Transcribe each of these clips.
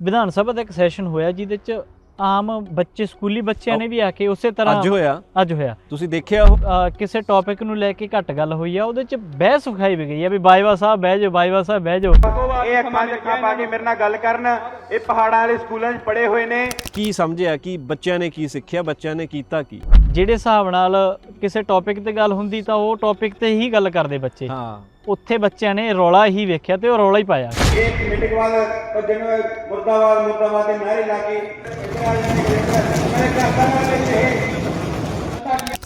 ਵਿਧਾਨ ਸਭਾ ਦਾ ਇੱਕ ਸੈਸ਼ਨ ਹੋਇਆ ਜਿਹਦੇ ਚ ਆਮ ਬੱਚੇ ਸਕੂਲੀ ਬੱਚਿਆਂ ਨੇ ਵੀ ਆ ਕੇ ਉਸੇ ਤਰ੍ਹਾਂ ਅੱਜ ਹੋਇਆ? ਅੱਜ ਹੋਇਆ। ਤੁਸੀਂ ਦੇਖਿਆ ਉਹ? ਕਿਸੇ ਟੌਪਿਕ ਨੂੰ ਲੈ ਕੇ ਘੱਟ ਗੱਲ ਹੋਈ ਆ ਉਹਦੇ ਚ ਬਹਿਸ ਵਿਖਾਈ ਵੀ ਗਈ ਆ ਵੀ ਬਾਈਵਾ ਸਾਹਿਬ ਬਹਿ ਜਾਓ ਬਾਈਵਾ ਸਾਹਿਬ ਬਹਿ ਜਾਓ। ਇਹ ਅੱਖਾਂ ਅੱਖਾਂ ਪਾ ਕੇ ਮੇਰੇ ਨਾਲ ਗੱਲ ਕਰਨ ਇਹ ਪਹਾੜਾਂ ਵਾਲੇ ਸਕੂਲਾਂ 'ਚ ਪੜ੍ਹੇ ਹੋਏ ਨੇ। ਕੀ ਸਮਝਿਆ? ਕਿ ਬੱਚਿਆਂ ਨੇ ਕੀ ਸਿੱਖਿਆ? ਬੱਚਿਆਂ ਨੇ ਕੀਤਾ ਕੀ? ਜਿਹੜੇ ਹਿਸਾਬ ਨਾਲ ਕਿਸੇ ਟੌਪਿਕ ਤੇ ਗੱਲ ਹੁੰਦੀ ਤਾਂ ਉਹ ਟੌਪਿਕ ਤੇ ਹੀ ਗੱਲ ਕਰਦੇ ਬੱਚੇ। ਹਾਂ। ਉੱਥੇ ਬੱਚਿਆਂ ਨੇ ਰੌਲਾ ਹੀ ਵੇਖਿਆ ਤੇ ਉਹ ਰੌਲਾ ਹੀ ਪਾਇਆ। ਇਹ ਮੀਟਿੰਗ ਬਾਅਦ ਭੱਜਣ ਮੁਰਦਾਬਾਦ ਮੁਰਦਾਬਾਦ ਦੇ ਨਾਰੇ ਲਾ ਕੇ ਇੱਧਰ ਆ ਜਾਂਦੇ ਮੈਂ ਕਰਦਾ ਮੈਂ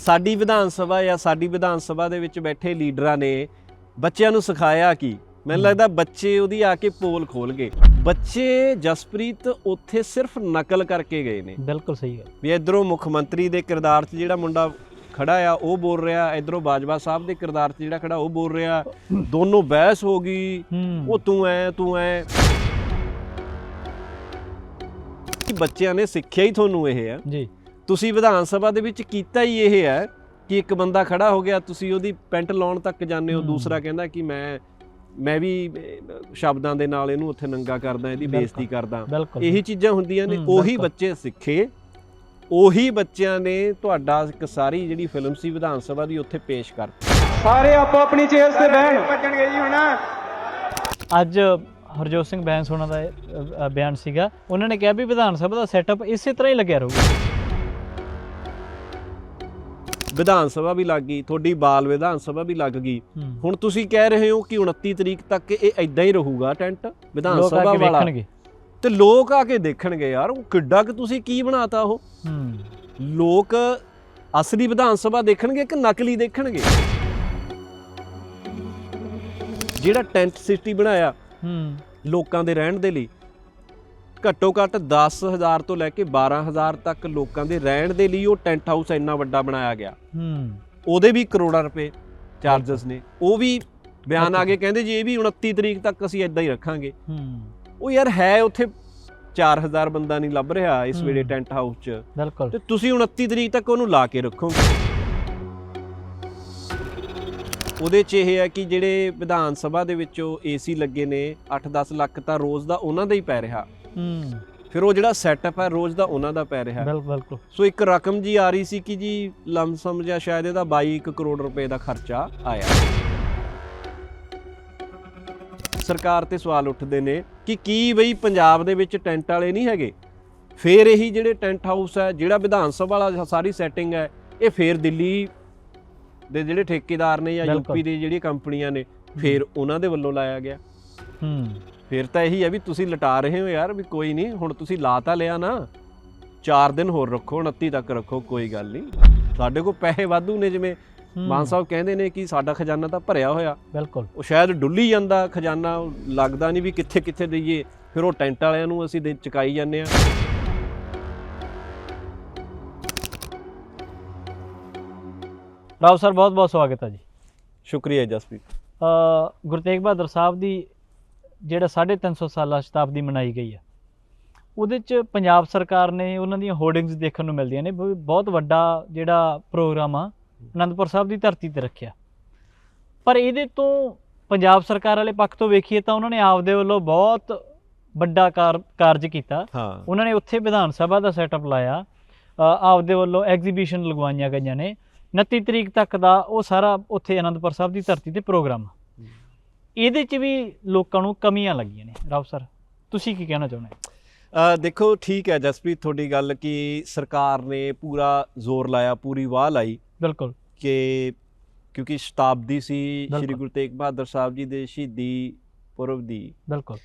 ਸਾਡੀ ਵਿਧਾਨ ਸਭਾ ਜਾਂ ਸਾਡੀ ਵਿਧਾਨ ਸਭਾ ਦੇ ਵਿੱਚ ਬੈਠੇ ਲੀਡਰਾਂ ਨੇ ਬੱਚਿਆਂ ਨੂੰ ਸਿਖਾਇਆ ਕੀ? ਮੈਨੂੰ ਲੱਗਦਾ ਬੱਚੇ ਉਹਦੀ ਆ ਕੇ ਪੋਲ ਖੋਲ ਗਏ। ਬੱਚੇ ਜਸਪ੍ਰੀਤ ਉੱਥੇ ਸਿਰਫ ਨਕਲ ਕਰਕੇ ਗਏ ਨੇ। ਬਿਲਕੁਲ ਸਹੀ ਗੱਲ। ਵੀ ਇਧਰੋਂ ਮੁੱਖ ਮੰਤਰੀ ਦੇ ਕਿਰਦਾਰ 'ਚ ਜਿਹੜਾ ਮੁੰਡਾ ਖੜਾ ਆ ਉਹ ਬੋਲ ਰਿਹਾ ਇਧਰੋਂ ਬਾਜਵਾ ਸਾਹਿਬ ਦੇ ਕਿਰਦਾਰ 'ਚ ਜਿਹੜਾ ਖੜਾ ਉਹ ਬੋਲ ਰਿਹਾ ਦੋਨੋਂ ਬਹਿਸ ਹੋ ਗਈ ਉਹ ਤੂੰ ਐ ਤੂੰ ਐ। ਬੱਚਿਆਂ ਨੇ ਸਿੱਖਿਆ ਹੀ ਤੁਹਾਨੂੰ ਇਹ ਹੈ ਜੀ। ਤੁਸੀਂ ਵਿਧਾਨ ਸਭਾ ਦੇ ਵਿੱਚ ਕੀਤਾ ਹੀ ਇਹ ਹੈ ਕਿ ਇੱਕ ਬੰਦਾ ਖੜਾ ਹੋ ਗਿਆ ਤੁਸੀਂ ਉਹਦੀ ਪੈਂਟ ਲਾਉਣ ਤੱਕ ਜਾਂਦੇ ਹੋ। ਦੂਸਰਾ ਕਹਿੰਦਾ ਕਿ ਮੈਂ ਮੈਂ ਵੀ ਸ਼ਬਦਾਂ ਦੇ ਨਾਲ ਇਹਨੂੰ ਉੱਥੇ ਨੰਗਾ ਕਰਦਾ ਇਹਦੀ। ਬੇਇੱਜ਼ਤੀ ਕਰਦਾ। ਇਹੀ ਚੀਜ਼ਾਂ ਹੁੰਦੀਆਂ ਨੇ ਉਹੀ। ਬੱਚੇ ਸਿੱਖੇ। ਉਹੀ ਬੱਚਿਆਂ ਨੇ ਤੁਹਾਡਾ ਇੱਕ ਸਾਰੀ ਜਿਹੜੀ ਫਿਲਮ ਸੀ ਵਿਧਾਨ ਸਭਾ ਦੀ ਉੱਥੇ ਪੇਸ਼ ਕਰ ਸਾਰੇ ਆਪੋ ਆਪਣੀ ਚੇਅਰਸ ਤੇ ਬਹਿਣ। ਭੱਜਣਗੇ ਜੀ ਹੁਣ ਅੱਜ ਹਰਜੋਤ ਸਿੰਘ ਬੈਂਸ ਹੋਣਾ ਦਾ ਬਿਆਨ ਸੀਗਾ। ਉਹਨਾਂ ਨੇ ਕਿਹਾ ਵੀ ਵਿਧਾਨ ਸਭਾ ਦਾ ਸੈਟਅਪ ਇਸੇ ਤਰ੍ਹਾਂ ਹੀ ਲੱਗਿਆ ਰਹੂਗਾ। ਵਿਧਾਨ ਸਭਾ ਵੀ ਲੱਗ ਗਈ ਤੁਹਾਡੀ ਬਾਲ ਵਿਧਾਨ ਸਭਾ ਵੀ ਲੱਗ ਗਈ। ਹੁਣ ਤੁਸੀਂ ਕਹਿ ਰਹੇ ਹੋ ਕਿ 29 ਤਰੀਕ ਤੱਕ ਇਹ ਐਦਾਂ ਹੀ ਰਹੂਗਾ ਟੈਂਟ ਵਿਧਾਨ ਲੋਕ ਆ ਸਭਾ ਕੇ ਵਾਲਾ? ਵੇਖਣਗੇ। ਤੇ ਲੋਕ ਆ ਕੇ ਦੇਖਣਗੇ ਯਾਰ ਉਹ ਕਿੱਡਾ ਕਿ ਤੁਸੀਂ ਕੀ ਬਣਾਤਾ ਉਹ? ਹੂੰ। ਲੋਕ ਅਸਲੀ ਵਿਧਾਨ ਸਭਾ ਦੇਖਣਗੇ ਕਿ ਨਕਲੀ ਦੇਖਣਗੇ? ਜਿਹੜਾ ਟੈਂਟ ਸਿਟੀ ਬਣਾਇਆ ਹੂੰ। ਲੋਕਾਂ ਦੇ ਰਹਿਣ ਦੇ ਲਈ ਘੱਟੋ ਘੱਟ 10000 ਤੋਂ ਲੈ ਕੇ 12000 ਤੱਕ ਲੋਕਾਂ ਦੇ ਰਹਿਣ ਦੇ ਲਈ ਉਹ ਟੈਂਟ ਹਾਊਸ ਇੰਨਾ ਵੱਡਾ ਬਣਾਇਆ ਗਿਆ। ਹੂੰ। ਉਹਦੇ ਵੀ ਕਰੋੜਾਂ ਰੁਪਏ ਚਾਰजेस ਨੇ। ਉਹ ਵੀ ਬਿਆਨ ਆ ਗਏ ਕਹਿੰਦੇ ਜੀ ਇਹ ਵੀ 29 ਤਰੀਕ ਤੱਕ ਅਸੀਂ ਇਦਾਂ ਹੀ ਰੱਖਾਂਗੇ। ਹੂੰ। ਉਹ ਯਾਰ ਹੈ ਉੱਥੇ 4000 ਬੰਦਾ ਨਹੀਂ ਲੱਭ ਰਿਹਾ ਇਸ ਵੇਲੇ। ਟੈਂਟ ਹਾਊਸ 'ਚ। ਬਿਲਕੁਲ। ਤੇ ਤੁਸੀਂ 29 ਤਰੀਕ ਤੱਕ ਉਹਨੂੰ ਲਾ ਕੇ ਰੱਖੋਗੇ। ਉਹਦੇ 'ਚ ਇਹ ਹੈ ਕਿ ਜਿਹੜੇ ਵਿਧਾਨ ਸਭਾ ਦੇ ਵਿੱਚੋਂ ਏਸੀ ਲੱਗੇ ਨੇ 8-10 ਲੱਖ ਤਾਂ ਰੋਜ਼ ਦਾ ਉਹਨਾਂ ਦਾ ਹੀ ਪੈ ਰਿਹਾ। ਹੂੰ। ਫਿਰ ਉਹ ਜਿਹੜਾ ਸੈਟਅਪ ਹੈ ਰੋਜ਼ ਦਾ ਉਹਨਾਂ ਦਾ ਪੈ ਰਿਹਾ। ਬਿਲਕੁਲ ਬਿਲਕੁਲ। ਸੋ ਇੱਕ ਰਕਮ ਜੀ ਆ ਰਹੀ ਸੀ ਕਿ ਜੀ ਲਮਸਮ ਜਾਂ ਸ਼ਾਇਦ ਇਹਦਾ 22 ਕੁ ਕਰੋੜ ਰੁਪਏ ਦਾ ਖਰਚਾ ਆਇਆ। ਸਰਕਾਰ ਤੇ ਸਵਾਲ ਉੱਠਦੇ ਨੇ ਕਿ ਕੀ ਬਈ ਪੰਜਾਬ ਦੇ ਵਿੱਚ ਟੈਂਟ ਵਾਲੇ ਨਹੀਂ ਹੈਗੇ? ਫੇਰ ਇਹੀ ਜਿਹੜੇ ਟੈਂਟ ਹਾਊਸ ਹੈ ਜਿਹੜਾ ਵਿਧਾਨ ਸਭਾ ਵਾਲਾ ਸਾਰੀ ਸੈਟਿੰਗ ਹੈ ਇਹ ਫੇਰ ਦਿੱਲੀ ਦੇ ਜਿਹੜੇ ਠੇਕੇਦਾਰ ਨੇ ਜਾਂ। ਯੂਪੀ ਦੀ ਜਿਹੜੀਆਂ ਕੰਪਨੀਆਂ ਨੇ ਫੇਰ ਉਹਨਾਂ ਦੇ ਵੱਲੋਂ ਲਾਇਆ ਗਿਆ। ਹੂੰ। ਫਿਰ ਤਾਂ ਇਹੀ ਹੈ ਵੀ ਤੁਸੀਂ ਲਟਾ ਰਹੇ ਹੋ ਯਾਰ ਵੀ ਕੋਈ ਨਹੀਂ ਹੁਣ ਤੁਸੀਂ ਲਾ ਤਾਂ ਲਿਆ ਨਾ 4 ਦਿਨ ਹੋਰ ਰੱਖੋ 29 ਤੱਕ ਰੱਖੋ ਕੋਈ ਗੱਲ ਨਹੀਂ। ਸਾਡੇ ਕੋਲ ਪੈਸੇ ਵਾਧੂ ਨੇ ਜਿਵੇਂ ਮਾਨ ਸਾਹਿਬ ਕਹਿੰਦੇ ਨੇ ਕਿ ਸਾਡਾ ਖਜ਼ਾਨਾ ਤਾਂ ਭਰਿਆ ਹੋਇਆ। ਬਿਲਕੁਲ। ਉਹ ਸ਼ਾਇਦ ਡੁੱਲੀ ਜਾਂਦਾ ਖਜ਼ਾਨਾ ਲੱਗਦਾ ਨਹੀਂ ਵੀ ਕਿੱਥੇ ਕਿੱਥੇ ਦਈਏ। ਫਿਰ ਉਹ ਟੈਂਟ ਵਾਲਿਆਂ ਨੂੰ ਅਸੀਂ ਦੇ ਚੁਕਾਈ ਜਾਂਦੇ ਆ ਰਾਓ ਸਰ ਬਹੁਤ ਬਹੁਤ ਸਵਾਗਤ ਹੈ ਜੀ। ਸ਼ੁਕਰੀਆ ਜਸਪ੍ਰੀਤ। ਅ, ਗੁਰੂ ਤੇਗ ਬਹਾਦਰ ਸਾਹਿਬ ਦੀ ਜਿਹੜਾ 350 ਸਾਲਾ ਸ਼ਤਾਬਦੀ ਮਨਾਈ ਗਈ ਹੈ ਉਹਦੇ ਚ ਪੰਜਾਬ ਸਰਕਾਰ ਨੇ ਉਹਨਾਂ ਦੀਆਂ ਹੋਰਡਿੰਗਸ ਦੇਖਣ ਨੂੰ ਮਿਲਦੀਆਂ ਨੇ। ਬਹੁਤ ਵੱਡਾ ਜਿਹੜਾ ਪ੍ਰੋਗਰਾਮ ਆ ਅਨੰਦਪੁਰ ਸਾਹਿਬ ਦੀ ਧਰਤੀ ਤੇ ਰੱਖਿਆ। ਪਰ ਇਹਦੇ ਤੋਂ ਪੰਜਾਬ ਸਰਕਾਰ ਵਾਲੇ ਪੱਖ ਤੋਂ ਵੇਖੀਏ ਤਾਂ ਉਹਨਾਂ ਨੇ ਆਪਦੇ ਵੱਲੋਂ ਬਹੁਤ ਵੱਡਾ ਕਾਰ- ਕਾਰਜ ਕੀਤਾ। ਉਹਨਾਂ ਨੇ ਉੱਥੇ ਵਿਧਾਨ ਸਭਾ ਦਾ ਸੈਟਅਪ ਲਾਇਆ। ਆਪਦੇ ਵੱਲੋਂ ਐਗਜ਼ੀਬਿਸ਼ਨ ਲਗਵਾਈਆਂ ਗਈਆਂ ਨੇ। 29 ਤਰੀਕ ਤੱਕ ਦਾ ਉਹ ਸਾਰਾ ਉੱਥੇ ਅਨੰਦਪੁਰ ਸਾਹਿਬ ਦੀ ਧਰਤੀ ਤੇ ਪ੍ਰੋਗਰਾਮ। ਇਹਦੇ 'ਚ ਵੀ ਲੋਕਾਂ ਨੂੰ ਕਮੀਆਂ ਲੱਗੀਆਂ ਨੇ। ਰਾਓ ਸਰ ਤੁਸੀਂ ਕੀ ਕਹਿਣਾ ਚਾਹੁੰਦੇ? ਦੇਖੋ ਠੀਕ ਹੈ ਜਸਪ੍ਰੀਤ ਤੁਹਾਡੀ ਗੱਲ ਕਿ ਸਰਕਾਰ ਨੇ ਪੂਰਾ ਜ਼ੋਰ ਲਾਇਆ ਪੂਰੀ ਵਾਹ ਲਾਈ। ਬਿਲਕੁਲ। ਕਿ ਕਿਉਂਕਿ ਸ਼ਤਾਬਦੀ ਸੀ। ਸ੍ਰੀ ਗੁਰੂ ਤੇਗ ਬਹਾਦਰ ਸਾਹਿਬ ਜੀ ਦੇ ਸ਼ਹੀਦੀ ਪੁਰਬ ਦੀ। ਬਿਲਕੁਲ।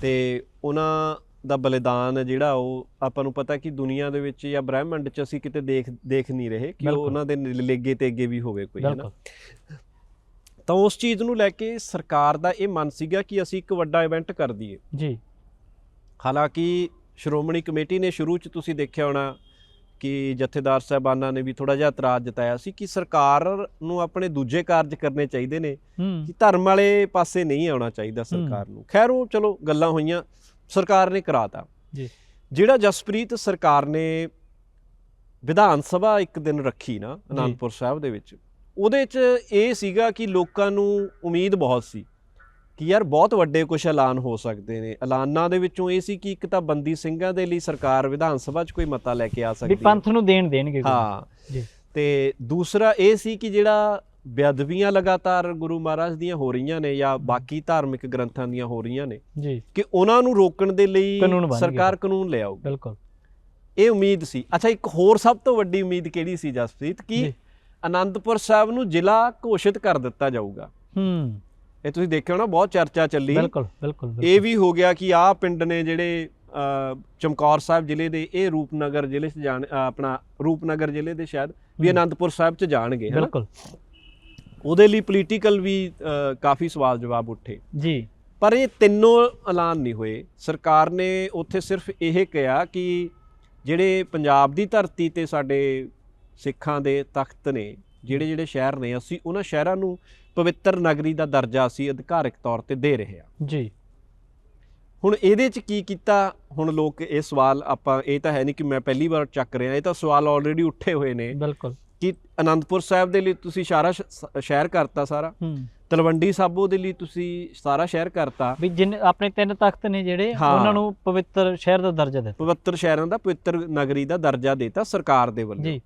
ਤੇ ਉਹਨਾਂ ਦਾ ਬਲੀਦਾਨ ਜਿਹੜਾ ਉਹ ਆਪਾਂ ਨੂੰ ਪਤਾ ਕਿ ਦੁਨੀਆ ਦੇ ਵਿੱਚ ਜਾਂ ਬ੍ਰਹਿਮੰਡ 'ਚ ਅਸੀਂ ਕਿਤੇ ਦੇਖ ਦੇਖ ਨਹੀਂ ਰਹੇ ਕਿ ਉਹ। ਉਹਨਾਂ ਦੇ ਲੇਗੇ ਤੇ ਅੱਗੇ ਵੀ ਹੋਵੇ ਕੋਈ ਹੈ ਨਾ ਤਾਂ ਉਸ ਚੀਜ਼ ਨੂੰ ਲੈ ਕੇ ਸਰਕਾਰ ਦਾ ਇਹ ਮਨ ਸੀਗਾ ਕਿ ਅਸੀਂ ਇੱਕ ਵੱਡਾ ਇਵੈਂਟ ਕਰ ਦਈਏ। ਜੀ। ਹਾਲਾਂਕਿ ਸ਼੍ਰੋਮਣੀ ਕਮੇਟੀ ਨੇ ਸ਼ੁਰੂ 'ਚ ਤੁਸੀਂ ਦੇਖਿਆ ਹੋਣਾ ਕਿ ਜਥੇਦਾਰ ਸਾਹਿਬਾਨਾਂ ਨੇ ਵੀ ਥੋੜਾ ਜਿਹਾ ਇਤਰਾਜ਼ ਜਤਾਇਆ ਸੀ ਕਿ ਸਰਕਾਰ ਨੂੰ ਆਪਣੇ ਦੂਜੇ ਕਾਰਜ ਕਰਨੇ ਚਾਹੀਦੇ ਨੇ ਕਿ ਧਰਮ ਵਾਲੇ ਪਾਸੇ ਨਹੀਂ ਆਉਣਾ ਚਾਹੀਦਾ ਸਰਕਾਰ ਨੂੰ। ਖੈਰ ਉਹ ਚਲੋ ਗੱਲਾਂ ਹੋਈਆਂ ਸਰਕਾਰ ਨੇ ਕਰਾਤਾ ਜੀ। ਜਿਹੜਾ ਜਸਪ੍ਰੀਤ ਸਰਕਾਰ ਨੇ ਵਿਧਾਨ ਸਭਾ ਇੱਕ ਦਿਨ ਰੱਖੀ ਨਾ ਅਨੰਦਪੁਰ ਸਾਹਿਬ ਦੇ ਵਿੱਚ ਉਹਦੇ 'ਚ ਇਹ ਸੀਗਾ ਕਿ ਲੋਕਾਂ ਨੂੰ ਉਮੀਦ ਬਹੁਤ ਸੀ ਕਿ ਯਾਰ ਬਹੁਤ ਵੱਡੇ ਕੁਝ ਐਲਾਨ ਹੋ ਸਕਦੇ ਨੇ। ਐਲਾਨਾਂ ਦੇ ਵਿੱਚੋਂ ਇਹ ਸੀ ਕਿ ਇੱਕ ਤਾਂ ਬੰਦੀ ਸਿੰਘਾਂ ਦੇ ਲਈ ਸਰਕਾਰ ਵਿਧਾਨ ਸਭਾ 'ਚ ਕੋਈ ਮਤਾ ਲੈ ਕੇ ਆ ਵੀ ਸਕਦੀ ਹੈ। ਪੰਥ ਨੂੰ ਦੇਣ ਦੇਣਗੇ। ਹਾਂ। ਜੀ। ਤੇ ਦੂਸਰਾ ਇਹ ਸੀ ਕਿ ਜਿਹੜਾ ਬੇਅਦਬੀਆਂ ਲਗਾਤਾਰ ਗੁਰੂ ਮਹਾਰਾਜ ਦੀਆਂ ਹੋ ਰਹੀਆਂ ਨੇ ਜਾਂ ਬਾਕੀ ਧਾਰਮਿਕ ਗ੍ਰੰਥਾਂ ਦੀਆਂ ਹੋ ਰਹੀਆਂ ਨੇ ਜੀ। ਕਿ ਉਹਨਾਂ ਨੂੰ ਰੋਕਣ ਦੇ ਲਈ। ਸਰਕਾਰ ਕਾਨੂੰਨ ਲਿਆਊਗੀ ਬਿਲਕੁਲ। ਇਹ ਉਮੀਦ ਸੀ। ਅੱਛਾ ਇੱਕ ਹੋਰ ਸਭ ਤੋਂ ਵੱਡੀ ਉਮੀਦ ਕਿਹੜੀ ਸੀ ਜਸਪ੍ਰੀਤ? ਕਿ ਜੀ। ਆਨੰਦਪੁਰ ਸਾਹਿਬ ਨੂੰ ਜ਼ਿਲ੍ਹਾ ਘੋਸ਼ਿਤ ਕਰ ਦਿੱਤਾ ਜਾਊਗਾ। ਹੂੰ। ਇਹ ਤੁਸੀਂ ਦੇਖਿਓ ਨਾ ਬਹੁਤ ਚਰਚਾ ਚੱਲੀ। ਬਿਲਕੁਲ ਬਿਲਕੁਲ। ਇਹ ਵੀ ਹੋ ਗਿਆ ਕਿ ਆਹ ਪਿੰਡ ਨੇ ਜਿਹੜੇ ਚਮਕੌਰ ਸਾਹਿਬ ਜ਼ਿਲ੍ਹੇ ਦੇ ਇਹ ਰੂਪਨਗਰ ਜ਼ਿਲ੍ਹੇ 'ਚ ਜਾਣ ਆਪਣਾ ਰੂਪਨਗਰ ਜ਼ਿਲ੍ਹੇ ਦੇ ਸ਼ਾਇਦ ਵੀ ਹੂੰ। ਆਨੰਦਪੁਰ ਸਾਹਿਬ 'ਚ ਜਾਣਗੇ ਬਿਲਕੁਲ। ਉਹਦੇ ਲਈ ਪੋਲੀਟੀਕਲ ਵੀ ਕਾਫੀ ਸਵਾਲ ਜਵਾਬ ਉੱਠੇ। ਜੀ। ਪਰ ਇਹ ਤਿੰਨੋਂ ਐਲਾਨ ਨਹੀਂ ਹੋਏ। ਸਰਕਾਰ ਨੇ ਉੱਥੇ ਸਿਰਫ ਇਹ ਕਿਹਾ ਕਿ ਜਿਹੜੇ ਪੰਜਾਬ ਦੀ ਧਰਤੀ ਤੇ ਸਾਡੇ ਸਿੱਖਾਂ ਦੇ ਤਖਤ ਨੇ ਜਿਹੜੇ ਜਿਹੜੇ ਸ਼ਹਿਰ ਨੇ ਅਸੀਂ ਉਹਨਾਂ ਸ਼ਹਿਰਾਂ ਨੂੰ ਪਵਿੱਤਰ ਨਗਰੀ ਦਾ ਦਰਜਾ ਅਸੀਂ ਅਧਿਕਾਰਿਕ ਤੌਰ ਤੇ ਦੇ ਰਹੇ ਹਾਂ। ਜੀ। ਹੁਣ ਇਹਦੇ 'ਚ ਕੀ ਕੀਤਾ ਹੁਣ ਲੋਕ? ਇਹ ਸਵਾਲ ਆਪਾਂ ਇਹ ਤਾਂ ਹੈ ਨਹੀਂ ਕਿ ਮੈਂ ਪਹਿਲੀ ਵਾਰ ਚੱਕ ਰਿਹਾ ਇਹ ਤਾਂ ਸਵਾਲ ਆਲਰੇਡੀ ਉੱਠੇ ਹੋਏ ਨੇ। ਬਿਲਕੁਲ। ਕਿ ਆਨੰਦਪੁਰ ਸਾਹਿਬ ਦੇ ਲਈ ਤੁਸੀਂ ਸਾਰਾ ਸ਼ਹਿਰ ਕਰਤਾ ਸਾਰਾ? ਤਲਵੰਡੀ ਸਾਬੋ ਦੇ ਲਈ ਤੁਸੀਂ ਸਾਰਾ ਸ਼ਹਿਰ ਕਰਤਾ? ਵੀ ਜਿਨ ਆਪਣੇ ਤਿੰਨ ਤਖਤ ਨੇ ਜਿਹੜੇ। ਉਹਨਾਂ ਨੂੰ ਪਵਿੱਤਰ ਸ਼ਹਿਰ ਦਾ ਦਰਜਾ ਦਿੱਤਾ। ਪਵਿੱਤਰ ਸ਼ਹਿਰਾਂ ਦਾ ਪਵਿੱਤਰ ਨਗਰੀ ਦਾ ਦਰਜਾ ਦਿੱਤਾ ਸਰਕਾਰ ਦੇ ਵੱਲੋਂ। ਜੀ।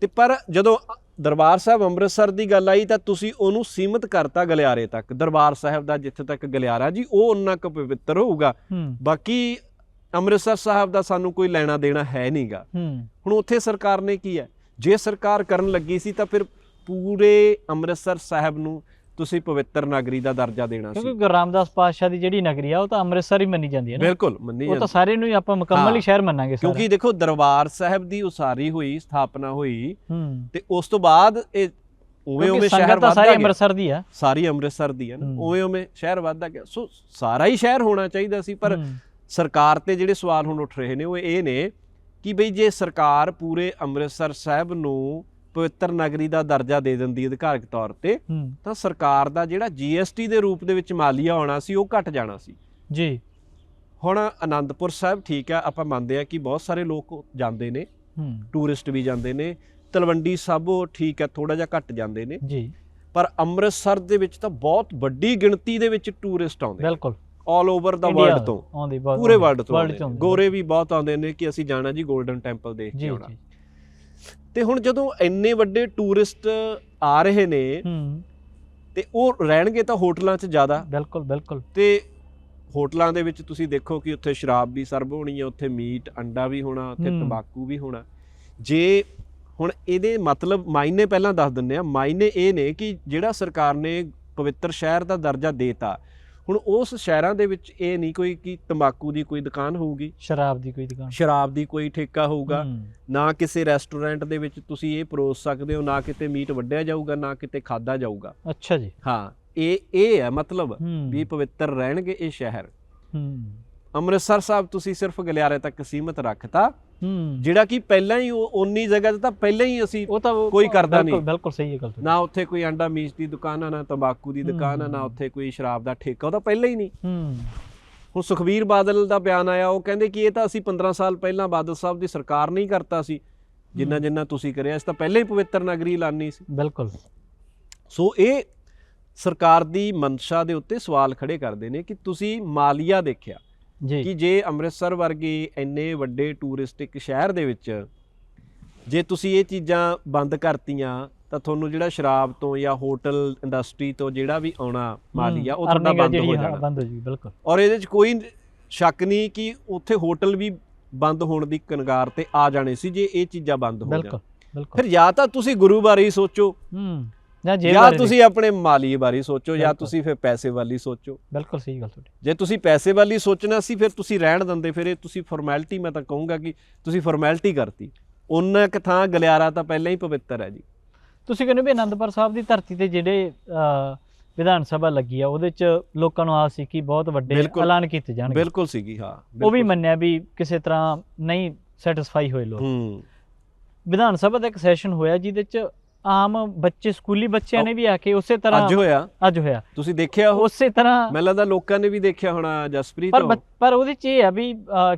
ਤੇ ਪਰ ਜਦੋਂ ਦਰਬਾਰ ਸਾਹਿਬ ਅੰਮ੍ਰਿਤਸਰ ਦੀ ਗੱਲ ਆਈ ਤਾਂ ਤੁਸੀਂ ਉਹਨੂੰ ਸੀਮਿਤ ਕਰਤਾ ਗਲਿਆਰੇ ਤੱਕ। ਦਰਬਾਰ ਸਾਹਿਬ ਦਾ ਜਿੱਥੇ ਤੱਕ ਗਲਿਆਰਾ ਜੀ ਉਹ ਉਨਾ ਕੁ ਪਵਿੱਤਰ ਹੋਊਗਾ। ਬਾਕੀ ਅੰਮ੍ਰਿਤਸਰ ਸਾਹਿਬ ਦਾ ਸਾਨੂੰ ਕੋਈ ਲੈਣਾ ਦੇਣਾ ਹੈ ਨਹੀਂਗਾ। ਹੁਣ ਉੱਥੇ ਸਰਕਾਰ ਨੇ ਕੀ ਹੈ? ਜੇ ਸਰਕਾਰ ਕਰਨ ਲੱਗੀ ਸੀ ਤਾਂ ਫਿਰ ਪੂਰੇ ਅੰਮ੍ਰਿਤਸਰ ਸਾਹਿਬ ਨੂੰ ਤੁਸੀਂ ਪਵਿੱਤਰ ਨਗਰੀ ਦਾ ਦਰਜਾ ਦੇਣਾ ਕਿਉਂਕਿ ਸੀ ਗੁਰੂ ਰਾਮਦਾਸ ਪਾਤਸ਼ਾਹ ਦੀ ਜਿਹੜੀ ਨਗਰੀ ਆ ਉਹ ਤਾਂ ਅੰਮ੍ਰਿਤਸਰ ਹੀ ਮੰਨੀ ਜਾਂਦੀ ਹੈ ਨਾ। ਬਿਲਕੁਲ ਮੰਨੀ ਉਹ ਤਾਂ ਜਾਂਦੀ। ਸਾਰੇ ਨੂੰ ਹੀ ਆਪਾਂ ਮੁਕੰਮਲ ਹਾਂ। ਸ਼ਹਿਰ ਮੰਨਾਂਗੇ ਸਾਰਾ ਕਿਉਂਕਿ ਦੇਖੋ ਦਰਬਾਰ ਸਾਹਿਬ ਦੀ ਉਸਾਰੀ ਹੋਈ ਸਥਾਪਨਾ ਹੋਈ ਹੂੰ। ਤੇ ਉਸ ਤੋਂ ਬਾਅਦ ਇਹ ਉਵੇਂ ਕਿਉਂਕਿ ਉਵੇਂ ਸ਼ਹਿਰ ਤਾਂ ਵੱਧਦਾ ਸਾਰੀ ਗਿਆ। ਅੰਮ੍ਰਿਤਸਰ ਦੀ ਆ। ਸਾਰੀ ਅੰਮ੍ਰਿਤਸਰ ਦੀ ਹੈ ਨਾ। ਹੂੰ। ਉਵੇਂ ਉਵੇਂ ਸ਼ਹਿਰ ਵੱਧਦਾ ਗਿਆ। ਸੋ ਸਾਰਾ ਹੀ ਸ਼ਹਿਰ ਹੋਣਾ ਚਾਹੀਦਾ ਸੀ ਪਰ ਹੂੰ, ਸਰਕਾਰ ਤੇ ਜਿਹੜੇ ਸਵਾਲ ਹੁਣ ਉੱਠ ਰਹੇ ਨੇ ਉਹ ਇਹ ਨੇ ਕਿ ਬਈ ਜੇ ਸਰਕਾਰ ਪੂਰੇ ਅੰਮ੍ਰਿਤਸਰ ਸਾਹਿਬ ਨੂੰ ਪਵਿੱਤਰ ਨਗਰੀ ਦਾ ਦਰਜਾ ਦੇ ਦਿੰਦੀ ਅਧਿਕਾਰਕ ਤੌਰ ਤੇ ਤਾਂ ਸਰਕਾਰ ਦਾ ਜਿਹੜਾ ਜੀਐਸਟੀ ਦੇ ਰੂਪ ਦੇ ਵਿੱਚ ਮਾਲੀਆ ਆਉਣਾ ਸੀ ਉਹ ਘਟ ਜਾਣਾ ਸੀ। ਜੀ। ਹੁਣ ਆਨੰਦਪੁਰ ਸਾਹਿਬ ਠੀਕ ਆ ਆਪਾਂ ਮੰਨਦੇ ਆ ਕਿ ਬਹੁਤ ਸਾਰੇ ਲੋਕ ਜਾਂਦੇ ਨੇ ਟੂਰਿਸਟ ਵੀ ਜਾਂਦੇ ਨੇ ਤਲਵੰਡੀ ਸਾਬੋ ਠੀਕ ਹੈ ਥੋੜਾ ਜਿਹਾ ਘਟ ਜਾਂਦੇ ਨੇ। ਜੀ। ਪਰ ਅੰਮ੍ਰਿਤਸਰ ਦੇ ਵਿੱਚ ਤਾਂ ਬਹੁਤ ਵੱਡੀ ਗਿਣਤੀ ਦੇ ਵਿੱਚ ਟੂਰਿਸਟ ਆਉਂਦੇ ਬਿਲਕੁਲ। ਆਲ ਓਵਰ ਦਾ ਵਰਲਡ ਤੋਂ। ਆਉਂਦੀ ਬਹੁਤ ਪੂਰੇ ਵਰਲਡ ਤੋਂ ਗੋਰੇ ਵੀ ਬਹੁਤ ਆਉਂਦੇ ਨੇ ਕਿ ਅਸੀਂ ਜਾਣਾ ਜੀ 골ਡਨ ਟੈਂਪਲ ਦੇਖ ਕੇ ਆਉਣਾ। ਜੀ। ਤੇ ਹੁਣ ਜਦੋਂ ਇੰਨੇ ਵੱਡੇ ਟੂਰਿਸਟ ਆ ਰਹੇ ਨੇ ਹੂੰ। ਤੇ ਉਹ ਰਹਿਣਗੇ ਤਾਂ ਹੋਟਲਾਂ 'ਚ ਜ਼ਿਆਦਾ? ਬਿਲਕੁਲ ਬਿਲਕੁਲ। ਤੇ ਹੋਟਲਾਂ ਦੇ ਵਿੱਚ ਤੁਸੀਂ ਦੇਖੋ ਕਿ ਉੱਥੇ ਸ਼ਰਾਬ ਵੀ ਸਰਵ ਹੋਣੀ ਹੈ ਉੱਥੇ ਮੀਟ ਅੰਡਾ ਵੀ ਹੋਣਾ ਉੱਥੇ ਹੂੰ। ਤੰਬਾਕੂ ਵੀ ਹੋਣਾ। ਜੇ ਹੁਣ ਇਹਦੇ ਮਤਲਬ ਮਾਇਨੇ ਪਹਿਲਾਂ ਦੱਸ ਦਿੰਨੇ ਆ ਮਾਇਨੇ ਇਹ ਨੇ ਕਿ ਜਿਹੜਾ ਸਰਕਾਰ ਨੇ ਪਵਿੱਤਰ ਸ਼ਹਿਰ ਦਾ ਦਰਜਾ ਦੇਤਾ ਹੁਣ ਉਸ ਸ਼ਹਿਰਾਂ ਦੇ ਵਿੱਚ ਇਹ ਨਹੀਂ ਕੋਈ ਕਿ ਤੰਬਾਕੂ ਦੀ ਕੋਈ ਦੁਕਾਨ ਹੋਊਗੀ। ਸ਼ਰਾਬ ਦੀ ਕੋਈ ਦੁਕਾਨ। ਸ਼ਰਾਬ ਦੀ ਕੋਈ ਠੇਕਾ ਹੋਊਗਾ। ਨਾ ਕਿਸੇ ਰੈਸਟੋਰੈਂਟ ਦੇ ਵਿੱਚ ਤੁਸੀਂ ਇਹ ਪਰੋਸ ਸਕਦੇ ਹੋ ਨਾ ਕਿਤੇ ਮੀਟ ਵੱਢਿਆ ਜਾਊਗਾ ਨਾ ਕਿਤੇ ਖਾਦਾ ਜਾਊਗਾ। ਅੱਛਾ ਜੀ। ਹਾਂ ਇਹ ਇਹ ਹੈ ਮਤਲਬ ਵੀ ਪਵਿੱਤਰ ਰਹਿਣਗੇ ਇਹ ਸ਼ਹਿਰ। ਹੂੰ। ਅੰਮ੍ਰਿਤਸਰ ਸਾਹਿਬ ਤੁਸੀਂ ਸਿਰਫ ਗਲਿਆਰੇ ਤੱਕ ਸੀਮਿਤ ਰੱਖਤਾ। ਹੂੰ। ਜਿਹੜਾ ਕਿ ਪਹਿਲਾਂ ਹੀ ਉਹ ਉਨੀ ਜਗ੍ਹਾ ਤੇ ਤਾਂ ਪਹਿਲਾਂ ਹੀ ਅਸੀਂ ਉਹ ਤਾਂ ਕੋਈ ਕਰਦਾ ਨਹੀਂ। ਬਿਲਕੁਲ ਸਹੀ ਹੈ ਗੱਲ ਨਾ ਉੱਥੇ ਕੋਈ ਅੰਡਾ ਮੀਟ ਦੀ ਦੁਕਾਨ ਆ ਨਾ ਤੰਬਾਕੂ ਦੀ ਦੁਕਾਨ ਆ ਨਾ। ਉੱਥੇ ਕੋਈ ਸ਼ਰਾਬ ਦਾ ਠੇਕਾ ਉਹ ਤਾਂ ਪਹਿਲਾਂ ਹੀ ਨਹੀਂ। ਹੂੰ। ਹੁਣ ਸੁਖਬੀਰ ਬਾਦਲ ਦਾ ਬਿਆਨ ਆਇਆ ਉਹ ਕਹਿੰਦੇ ਕਿ ਇਹ ਤਾਂ ਅਸੀਂ 15 ਸਾਲ ਪਹਿਲਾਂ ਬਾਦਲ ਸਾਹਿਬ ਦੀ ਸਰਕਾਰ ਨਹੀਂ ਕਰਤਾ ਸੀ। ਜਿੰਨਾ। ਜਿੰਨਾ ਤੁਸੀਂ ਕਰਿਆ ਇਸ ਤਾਂ ਪਹਿਲਾਂ ਹੀ ਪਵਿੱਤਰ ਨਗਰੀ ਐਲਾਨੀ ਸੀ। ਬਿਲਕੁਲ। ਸੋ ਇਹ ਸਰਕਾਰ ਦੀ ਮਨਸ਼ਾ ਦੇ ਉੱਤੇ ਸਵਾਲ ਖੜੇ ਕਰਦੇ ਨੇ ਕਿ ਤੁਸੀਂ ਮਾਲੀਆ ਦੇਖਿਆ। ਕਿ ਜੇ ਅੰਮ੍ਰਿਤਸਰ ਵਰਗੇ ਇੰਨੇ ਵੱਡੇ ਟੂਰਿਸਟਿਕ ਸ਼ਹਿਰ ਦੇ ਵਿੱਚ ਜੇ ਤੁਸੀਂ ਇਹ ਚੀਜ਼ਾਂ ਬੰਦ ਕਰਤੀਆਂ ਤਾਂ ਤੁਹਾਨੂੰ ਜਿਹੜਾ ਸ਼ਰਾਬ ਤੋਂ ਜਾਂ ਹੋਟਲ ਇੰਡਸਟਰੀ ਤੋਂ ਜਿਹੜਾ ਵੀ ਆਉਣਾ ਮਾਲੀਆ ਉਹ ਤੁਹਾਡਾ ਬੰਦ ਹੋ ਜਾਣਾ। ਬੰਦ ਹੋ ਜੀ ਬਿਲਕੁਲ। ਔਰ ਇਹਦੇ 'ਚ ਕੋਈ ਸ਼ੱਕ ਨਹੀਂ ਕਿ ਉੱਥੇ ਹੋਟਲ ਵੀ ਬੰਦ ਹੋਣ ਦੀ ਕਨਗਾਰ ਤੇ ਆ ਜਾਣੇ ਸੀ ਜੇ ਇਹ ਚੀਜ਼ਾਂ ਬੰਦ ਹੋ ਜਾਣ। ਬਿਲਕੁਲ ਬਿਲਕੁਲ। ਫਿਰ ਜਾਂ ਤਾਂ ਤੁਸੀਂ ਗੁਰੂ ਬਾਰੇ ਹੀ ਸੋਚੋ। ਹੂੰ। ਜਾਂ ਤੁਸੀਂ ਆਪਣੇ ਮਾਲੀ ਬਾਰੇ ਸੋਚੋ ਜਾਂ ਬਿਲਕੁਲ। ਤੁਸੀਂ ਫਿਰ ਪੈਸੇ ਵਾਲੀ ਸੋਚੋ। ਬਿਲਕੁਲ ਸਹੀ ਗੱਲ ਤੁਹਾਡੀ। ਜੇ ਤੁਸੀਂ ਪੈਸੇ ਵਾਲੀ ਸੋਚਣਾ ਸੀ ਫਿਰ ਤੁਸੀਂ ਰਹਿਣ ਦਿੰਦੇ ਫਿਰ ਇਹ ਤੁਸੀਂ ਫਾਰਮੈਲਿਟੀ ਮੈਂ ਤਾਂ ਕਹੂੰਗਾ ਕਿ ਤੁਸੀਂ ਫਾਰਮੈਲਿਟੀ ਕਰਤੀ। ਉਹਨਾਂ ਕ ਥਾਂ ਗਲਿਆਰਾ ਤਾਂ ਪਹਿਲਾਂ ਹੀ ਪਵਿੱਤਰ ਹੈ ਜੀ। ਤੁਸੀਂ ਕਹਿੰਦੇ ਵੀ ਅਨੰਦਪੁਰ ਸਾਹਿਬ ਦੀ ਧਰਤੀ ਤੇ ਜਿਹੜੇ ਵਿਧਾਨ ਸਭਾ ਲੱਗੀ ਆ ਉਹਦੇ ਚ ਲੋਕਾਂ ਨੂੰ ਆਸ ਸੀ ਕਿ ਬਹੁਤ ਵੱਡੇ ਬਿਲਕੁਲ। ਐਲਾਨ ਕੀਤੇ ਜਾਣਗੇ। ਬਿਲਕੁਲ ਸੀਗੀ ਹਾਂ ਉਹ ਵੀ ਬਿਲਕੁਲ। ਮੰਨਿਆ ਵੀ ਕਿਸੇ ਤਰ੍ਹਾਂ ਨਹੀਂ ਸੈਟੀਸਫਾਈ ਹੋਏ ਲੋਕ। ਹੂੰ। ਵਿਧਾਨ ਸਭਾ ਦਾ ਇੱਕ ਸੈਸ਼ਨ ਹੋਇਆ ਜਿਹਦੇ ਚ ਆਮ ਬੱਚੇ ਸਕੂਲੀ ਬੱਚਿਆਂ ਨੇ ਵੀ ਆ ਕੇ ਉਸੇ ਤਰ੍ਹਾਂ ਅੱਜ ਹੋਇਆ। ਅੱਜ ਹੋਇਆ। ਤੁਸੀਂ ਦੇਖਿਆ ਉਹ? ਉਸੇ ਤਰ੍ਹਾਂ ਮੈਨੂੰ ਲੱਗਦਾ ਲੋਕਾਂ ਨੇ ਵੀ ਦੇਖਿਆ ਹੋਣਾ ਜਸਪ੍ਰੀਤ ਪਰ ਪਰ ਉਹਦੇ ਚ ਇਹ ਆ ਵੀ